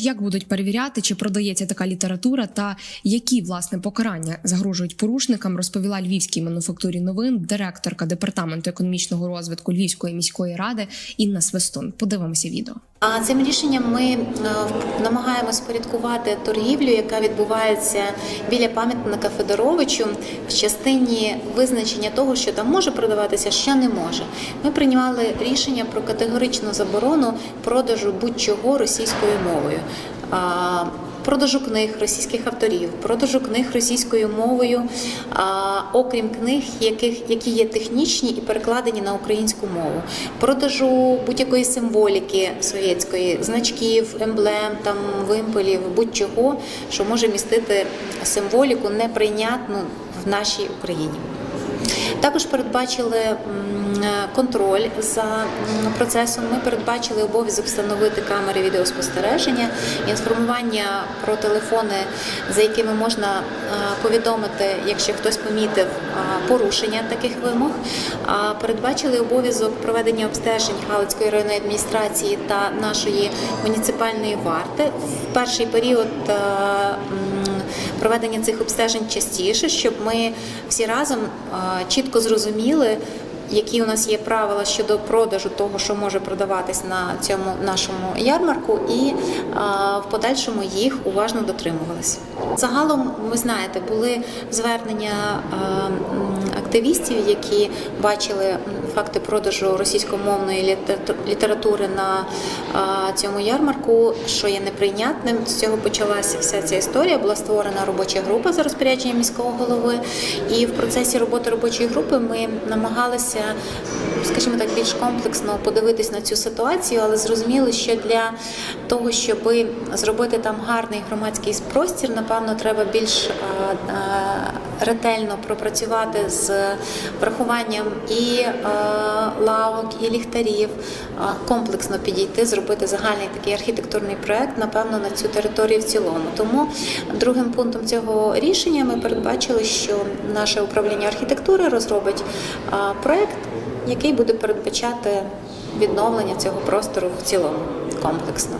Як будуть перевіряти, чи продається така література, та які власне покарання загрожують порушникам, розповіла львівській мануфактурі новин директорка департаменту економічного розвитку Львівської міської ради Інна Свистун. Подивимося відео. А цим рішенням ми е, намагаємось порядкувати торгівлю, яка відбувається біля пам'ятника Федоровичу в частині визначення того, що там може продаватися, що не може. Ми приймали рішення про категоричну заборону продажу будь-чого російською мовою. Продажу книг російських авторів, продажу книг російською мовою, а, окрім книг, яких які є технічні і перекладені на українську мову, продажу будь-якої символіки совєтської, значків, емблем, там вимпелів, будь-чого, що може містити символіку неприйнятну в нашій Україні. Також передбачили контроль за процесом. Ми передбачили обов'язок встановити камери відеоспостереження, інформування про телефони, за якими можна е, повідомити, якщо хтось помітив е, порушення таких вимог. Передбачили обов'язок проведення обстежень Галицької районної адміністрації та нашої муніципальної варти в перший період. Проведення цих обстежень частіше, щоб ми всі разом чітко зрозуміли, які у нас є правила щодо продажу того, що може продаватись на цьому нашому ярмарку, і е, в подальшому їх уважно дотримувалися. Загалом, ви знаєте, були звернення е, активістів, які бачили факти продажу російськомовної літератури на е, цьому ярмарку, що є неприйнятним. З цього почалася вся ця історія. Була створена робоча група за розпорядженням міського голови. І в процесі роботи робочої групи ми намагалися, скажімо так, більш комплексно подивитись на цю ситуацію, але зрозуміли, що для того, щоб зробити там гарний громадський простір, напевно, треба більш е, е, ретельно пропрацювати з врахуванням і е, лавок, і ліхтарів, комплексно підійти, зробити загальний такий архітектурний проект, напевно, на цю територію в цілому. Тому другим пунктом цього рішення ми передбачили, що наше управління архітектури розробить проект, який буде передбачати відновлення цього простору в цілому комплексно.